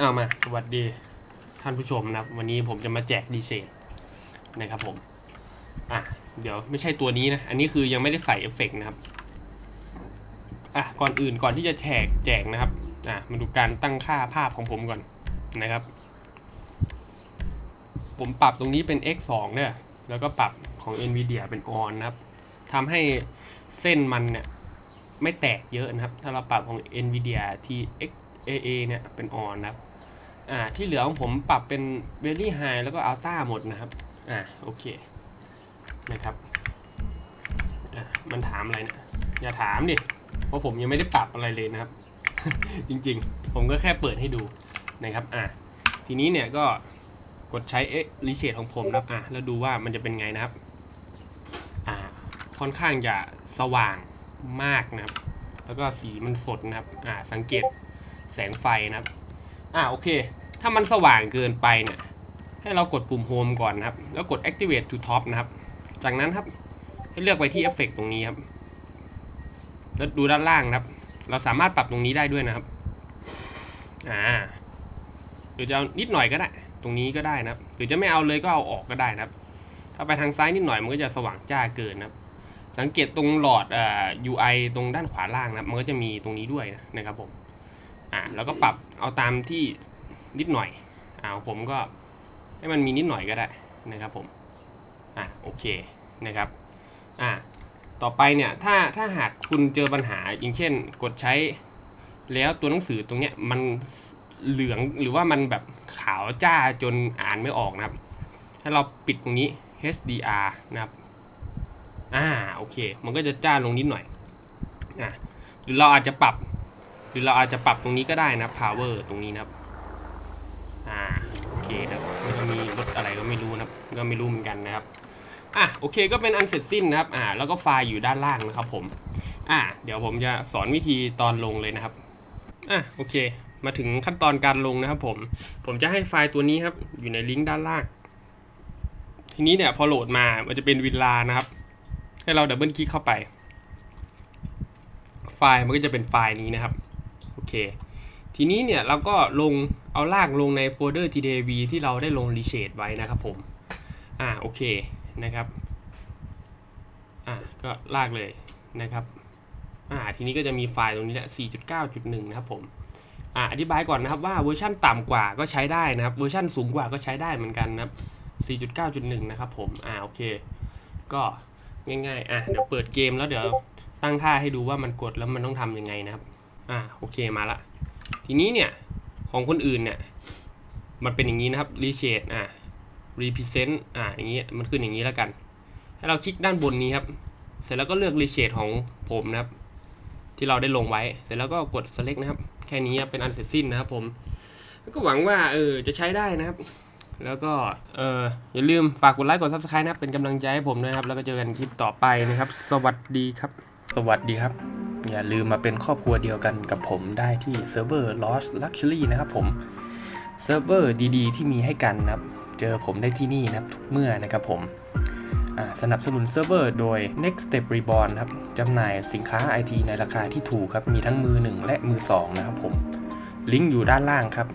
เอามาสวัสดีท่านผู้ชมนะครับ วันนี้ผมจะมาแจกดีเซลนะครับผม อะ เดี๋ยวไม่ใช่ตัวนี้นะ อันนี้คือยังไม่ได้ใส่เอฟเฟกต์นะครับ อะ ก่อนอื่นก่อนที่จะแจกแจกนะครับ อะ มาดูการตั้งค่าภาพของผมก่อนนะครับ ผมปรับตรงนี้เป็น x 2เนี่ยแล้วก็ปรับของ NVIDIA เป็น on นะครับทำให้เส้นมันเนี่ยไม่แตกเยอะนะครับ ถ้าเราปรับของ NVIDIA TX AA เนี่ยเป็น on นะครับอ่าที่เหลือของผมปรับเป็น Very High แล้วก็ Ultra หมดนะครับอ่าโอเคนะครับอะมันถามอะไรเนี่ยอย่าถามดิเพราะผมยังไม่ได้ปรับอะไรเลยนะครับ จริงๆ ผมก็แค่เปิดให้ดูนะครับอะทีนี้เนี่ยก็กดใช้เอ็กลิเชตของผมนะครับอะแล้วดูว่ามันจะเป็นไงนะครับอ่าค่อนข้างจะสว่างมากนะครับ แล้วก็สีมันสดนะครับอ่าสังเกต แสงไฟนะครับ อ่าโอเค ถ้ามันสว่างเกินไปเนี่ย ให้เรากดปุ่ม Home ก่อนนะครับ แล้วกด Activate to Top นะครับ จากนั้นครับให้เลือกไปที่ Effect ตรงนี้ครับ แล้วดูด้านล่างนะครับ เราสามารถปรับตรงนี้ได้ด้วยนะครับ อ่า หรือจะเอานิดหน่อยก็ได้ ตรงนี้ก็ได้นะครับ หรือจะไม่เอาเลยก็เอาออกก็ได้นะครับ ถ้าไปทางซ้ายนิดหน่อยมันก็จะสว่างจ้าเกินนะครับสังเกตตรงหลอดเอ่อ UI ตรงด้านขวาล่างนะครับมันก็จะมีตรงนี้ด้วยนะครับผม อ่าแล้วก็ปรับเอาตามที่นิดหน่อยอ่าผมก็ให้มันมีนิดหน่อยก็ได้นะครับผมอ่าโอเคนะครับอ่าต่อไปเนี่ยถ้าถ้าหากคุณเจอปัญหาอย่างเช่น กดใช้แล้วตัวหนังสือตรงเนี้ยมันเหลืองหรือว่ามันแบบขาวจ้าจนอ่านไม่ออกนะครับ ถ้าเราปิดตรงนี้ HDR นะครับอ่าโอเค มันก็จะจ้าลงนิดหน่อยอ่าหรือเราอาจจะปรับ หรือเราอาจจะปรับตรงนี้ก็ได้นะ power ตรงนี้นะครับ อ่าโอเคนะครับมันก็มีรถอะไรก็ไม่รู้นะครับ ก็ไม่รู้เหมือนกันนะครับอะโอเคก็เป็นอันเสร็จสิ้นนะครับอ่าแล้วก็ไฟล์อยู่ด้านล่างนะครับผมอ่าเดี๋ยวผมจะสอนวิธีตอนลงเลยนะครับอะโอเค มาถึงขั้นตอนการลงนะครับผม ผมจะให้ไฟล์ตัวนี้ครับ อยู่ในลิงก์ด้านล่าง ทีนี้เนี่ยพอโหลดมามันจะเป็นวินลานะครับ ให้เราดับเบิลคลิกเข้าไป ไฟล์มันก็จะเป็นไฟล์นี้นะครับ เค ทีนี้เนี่ยเราก็ลงเอาลากลงในโฟลเดอร์ TDV ที่เราได้ลงรีเชดไว้นะครับผม อ่าโอเคนะครับ อ่าก็ลากเลยนะครับ อ่าทีนี้ก็จะมีไฟล์ตรงนี้แหละ 4.9.1 นะครับผมอ่าอธิบายก่อนนะครับว่าเวอร์ชันต่ำกว่าก็ใช้ได้นะครับ เวอร์ชันสูงกว่าก็ใช้ได้เหมือนกันนะครับ 4.9.1 นะครับผม อ่าโอเค ก็ง่ายๆ อะเดี๋ยวเปิดเกมแล้วเดี๋ยวตั้งค่าให้ดูว่ามันกดแล้วมันต้องทำยังไงนะครับ อ่าโอเคมาละ ทีนี้เนี่ยของคนอื่นเนี่ยมันเป็นอย่างนี้นะครับ reshape อ่า represent อ่าอย่างนี้มันขึ้นอย่างนี้แล้วกัน ให้เราคลิกด้านบนนี้ครับ เสร็จแล้วก็เลือก reshape ของผมนะครับ ที่เราได้ลงไว้ เสร็จแล้วก็กด select นะครับ แค่นี้เป็นอันเสร็จสิ้นนะครับผมก็หวังว่าเออจะใช้ได้นะครับ แล้วก็เอออย่าลืมฝากกดไลค์กด subscribe นะครับเป็นกำลังใจให้ผมด้วยนะครับ แล้วก็เจอกันคลิปต่อไปนะครับ สวัสดีครับ สวัสดีครับ อย่าลืมมาเป็นครอบครัวเดียวกันกับผมได้ที่เซิร์ฟเวอร์ Lost Luxury นะครับผมเซิร์ฟเวอร์ดีๆ ที่มีให้กันนะครับ เจอผมได้ที่นี่นะครับทุกเมื่อนะครับผมสนับสนุนเซิร์ฟเวอร์โดย Next Step Reborn ครับจำหน่ายสินค้า IT ในราคาที่ถูกครับ มีทั้งมือ 1 และมือ 2 นะครับผม ลิงก์อยู่ด้านล่างครับ